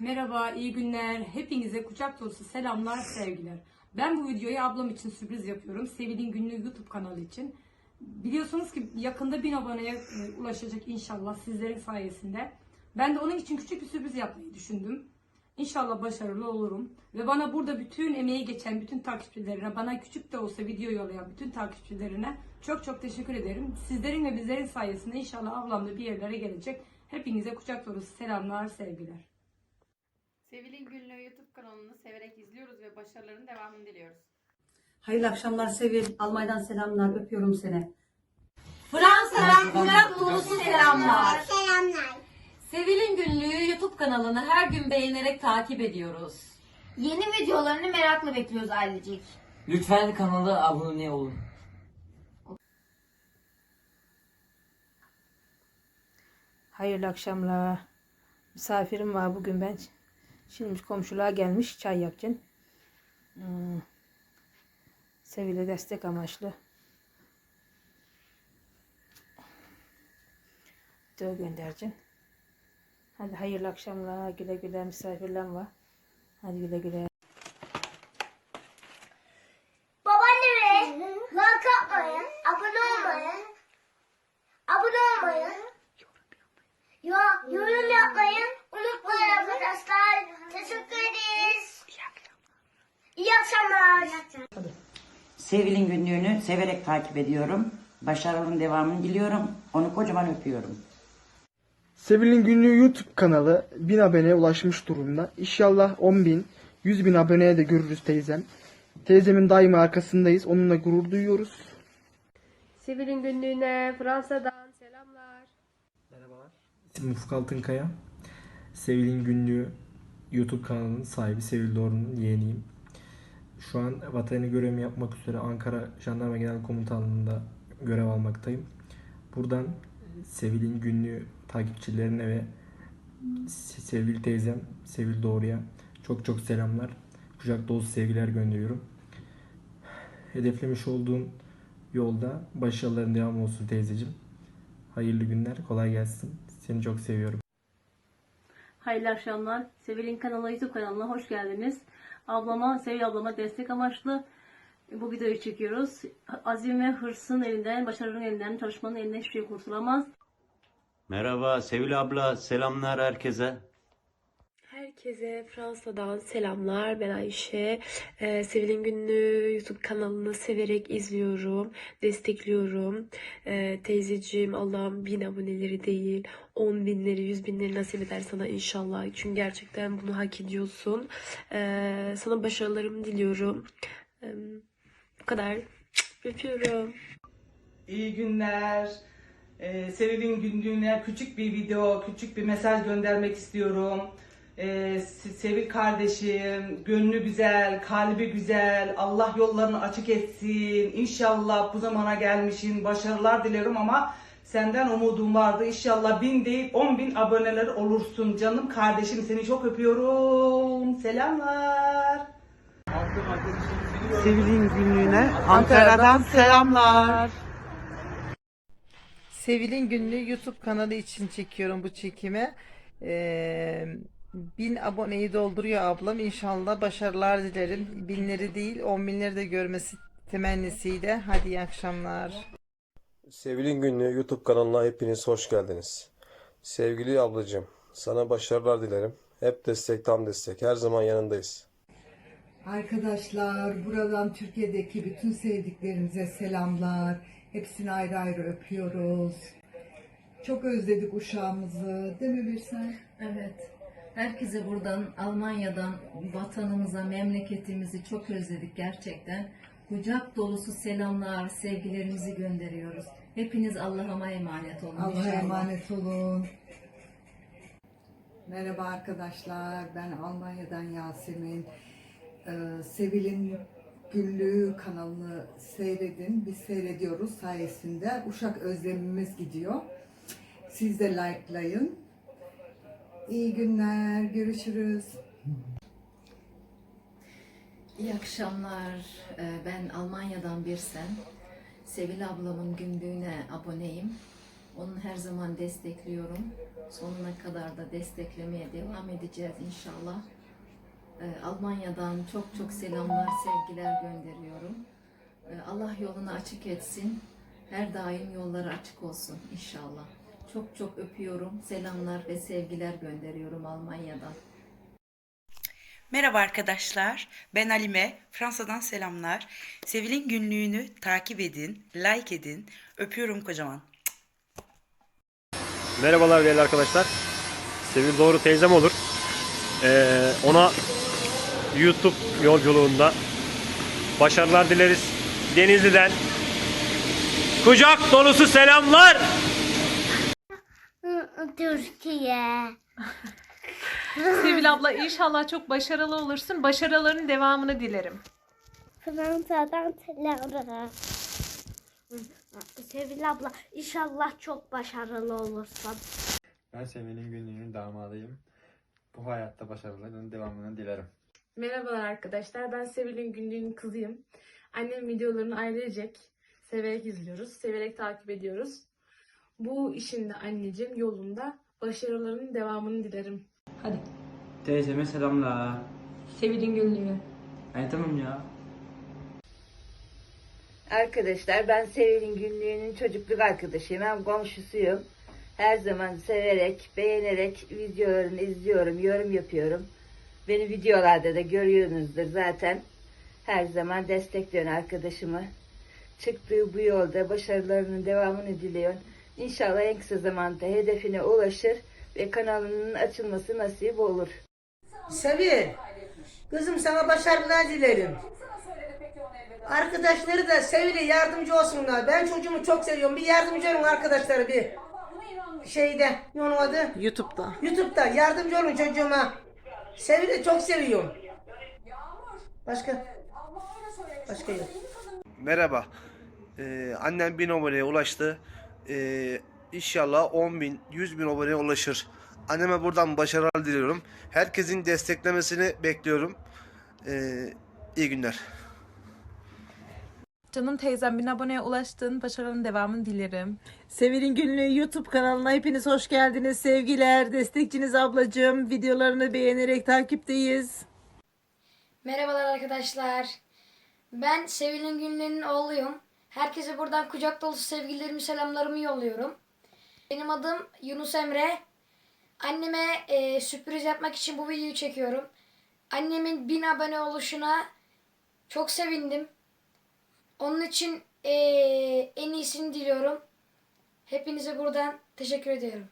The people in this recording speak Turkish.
Merhaba, iyi günler. Hepinize kucak dolusu selamlar, sevgiler. Ben bu videoyu ablam için sürpriz yapıyorum. Sevil'in günlüğü YouTube kanalı için. Biliyorsunuz ki yakında 1000 aboneye e, ulaşacak inşallah sizlerin sayesinde. Ben de onun için küçük bir sürpriz yapmayı düşündüm. İnşallah başarılı olurum. Ve bana burada bütün emeği geçen bütün takipçilerine, bana küçük de olsa video yollayan bütün takipçilerine çok çok teşekkür ederim. Sizlerin ve bizlerin sayesinde inşallah ablam da bir yerlere gelecek. Hepinize kucak dolusu selamlar, sevgiler. Sevil'in Günlüğü YouTube kanalını severek izliyoruz ve başarıların devamını diliyoruz. Hayırlı akşamlar Sevil. Almanya'dan selamlar. Öpüyorum seni. Fransa'dan kucak dolusu selamlar. Selamlar. Sevil'in Günlüğü YouTube kanalını her gün beğenerek takip ediyoruz. Yeni videolarını merakla bekliyoruz ailecek. Lütfen kanala abone olun. Hayırlı akşamlar. Misafirim var bugün ben. Şimdi komşuluğa gelmiş çay yapacaksın. Hmm. Sevil'e destek amaçlı. Video göndereceğim. Hadi hayırlı akşamlar. Güle güle misafirler var. Hadi güle güle. Babaanneme like atmayı, abone olmayı, abone olmayı, ya, yorum yapmayı unutmayın arkadaşlar. Teşekkür ederiz. İyi akşamlar. Sevil'in günlüğünü severek takip ediyorum. Başarının devamını diliyorum. Onu kocaman öpüyorum. Sevil'in günlüğü YouTube kanalı 1000 aboneye ulaşmış durumda. İnşallah 10 bin, 100 bin aboneye de görürüz teyzem. Teyzemin daima arkasındayız. Onunla gurur duyuyoruz. Sevil'in günlüğüne Fransa'dan selamlar. Merhabalar. İsmim Ufuk Altınkaya. Sevil'in Günlüğü YouTube kanalının sahibi Sevil Doğru'nun yeğeniyim. Şu an vatanı görevimi yapmak üzere Ankara Jandarma Genel Komutanlığı'nda görev almaktayım. Buradan Sevil'in Günlüğü takipçilerine ve Se- Sevil teyzem Sevil Doğru'ya çok çok selamlar. Kucak dolusu sevgiler gönderiyorum. Hedeflemiş olduğum yolda başarıların devam olsun teyzeciğim. Hayırlı günler, kolay gelsin. Seni çok seviyorum. Hayırlı akşamlar. Sevil'in kanalı YouTube kanalına hoş geldiniz. Ablama, Sevil ablama destek amaçlı bu videoyu çekiyoruz. Azim ve hırsın elinden, başarının elinden, çalışmanın elinden hiçbir şey kurtulamaz. Merhaba Sevil abla, selamlar herkese. Herkese Fransa'dan selamlar. Ben Ayşe. Ee, Sevil'in Günlüğü YouTube kanalını severek izliyorum, destekliyorum. Ee, teyzeciğim Allah'ım bin aboneleri değil, on binleri, yüz binleri nasip eder sana inşallah. Çünkü gerçekten bunu hak ediyorsun. Ee, sana başarılarımı diliyorum. Ee, bu kadar. Öpüyorum. İyi günler. Ee, Sevil'in günlüğüne küçük bir video, küçük bir mesaj göndermek istiyorum. Se- Sevil kardeşim, gönlü güzel, kalbi güzel, Allah yollarını açık etsin. İnşallah bu zamana gelmişin başarılar dilerim ama senden umudum vardı. İnşallah bin değil on bin aboneler olursun. Canım kardeşim seni çok öpüyorum. Selamlar. Sevil'in günlüğüne Ankara'dan selamlar. Sevil'in günlüğü YouTube kanalı için çekiyorum bu çekimi. Ee, bin aboneyi dolduruyor ablam. İnşallah başarılar dilerim. Binleri değil on binleri de görmesi temennisiyle. Hadi iyi akşamlar. Sevil'in Günlüğü YouTube kanalına hepiniz hoş geldiniz. Sevgili ablacığım, sana başarılar dilerim. Hep destek, tam destek. Her zaman yanındayız. Arkadaşlar buradan Türkiye'deki bütün sevdiklerimize selamlar. Hepsini ayrı ayrı öpüyoruz. Çok özledik uşağımızı. Değil mi Birsen? Evet. Herkese buradan Almanya'dan vatanımıza, memleketimizi çok özledik gerçekten. Kucak dolusu selamlar, sevgilerimizi gönderiyoruz. Hepiniz Allah'a emanet olun. Allah'a emanet olun. Merhaba arkadaşlar. Ben Almanya'dan Yasemin. Ee, Sevil'in Günlüğü kanalını seyredin. Biz seyrediyoruz sayesinde. Uşak özlemimiz gidiyor. Siz de likelayın. İyi günler. Görüşürüz. İyi akşamlar. Ee, Ben Almanya'dan Birsen. Sevil ablamın günlüğüne aboneyim. Onu her zaman destekliyorum. Sonuna kadar da desteklemeye devam edeceğiz inşallah. Ee, Almanya'dan çok çok selamlar, sevgiler gönderiyorum. Ee, Allah yolunu açık etsin. Her daim yolları açık olsun inşallah. Çok çok öpüyorum. Selamlar ve sevgiler gönderiyorum Almanya'dan. Merhaba arkadaşlar, ben Halime. Fransa'dan selamlar. Sevil'in günlüğünü takip edin, like edin. Öpüyorum kocaman. Merhabalar değerli arkadaşlar. Sevil Doğru teyzem olur. Ee, ona YouTube yolculuğunda başarılar dileriz. Denizli'den kucak dolusu selamlar. Türkiye. Sevil abla inşallah çok başarılı olursun. Başarıların devamını dilerim. Fransa'dan selamlar. Sevil abla inşallah çok başarılı olursun. Ben Sevil'in günlüğünün damadıyım. Bu hayatta başarıların devamını dilerim. Merhabalar arkadaşlar. Ben Sevil'in günlüğünün kızıyım. Annem videolarını ailecek severek izliyoruz. Severek takip ediyoruz. Bu işin de anneciğim yolunda başarılarının devamını dilerim. Hadi. Teyzeme selamlar. Sevil'in günlüğü. Ay tamam ya. Arkadaşlar ben Sevil'in günlüğünün çocukluk arkadaşıyım. Hem komşusuyum. Her zaman severek, beğenerek videolarını izliyorum, yorum yapıyorum. Beni videolarda da görüyorsunuzdur zaten. Her zaman destekliyorum arkadaşımı. Çıktığı bu yolda başarılarının devamını diliyorum. İnşallah en kısa zamanda hedefine ulaşır ve kanalının açılması nasip olur. Sevil, kızım sana başarılar dilerim. Arkadaşları da Sevil'e yardımcı olsunlar. Ben çocuğumu çok seviyorum. Bir yardımcı olun arkadaşları bir. Şeyde, ne onun adı? YouTube'da. YouTube'da yardımcı olun çocuğuma. Sevil'i çok seviyorum. Başka? Başka yok. Merhaba. Ee, annem 1000 aboneye ulaştı. Ee, inşallah 10 bin, 100 bin aboneye ulaşır. Anneme buradan başarılar diliyorum. Herkesin desteklemesini bekliyorum. Ee, iyi günler. Canım teyzem bin aboneye ulaştın. Başarının devamını dilerim. Sevil'in Günlüğü YouTube kanalına hepiniz hoş geldiniz. Sevgiler, destekçiniz ablacığım. Videolarını beğenerek takipteyiz. Merhabalar arkadaşlar. Ben Sevil'in Günlüğü'nün oğluyum. Herkese buradan kucak dolusu sevgilerimi, selamlarımı yolluyorum. Benim adım Yunus Emre. Anneme e, sürpriz yapmak için bu videoyu çekiyorum. Annemin 1000 abone oluşuna çok sevindim. Onun için e, en iyisini diliyorum. Hepinize buradan teşekkür ediyorum.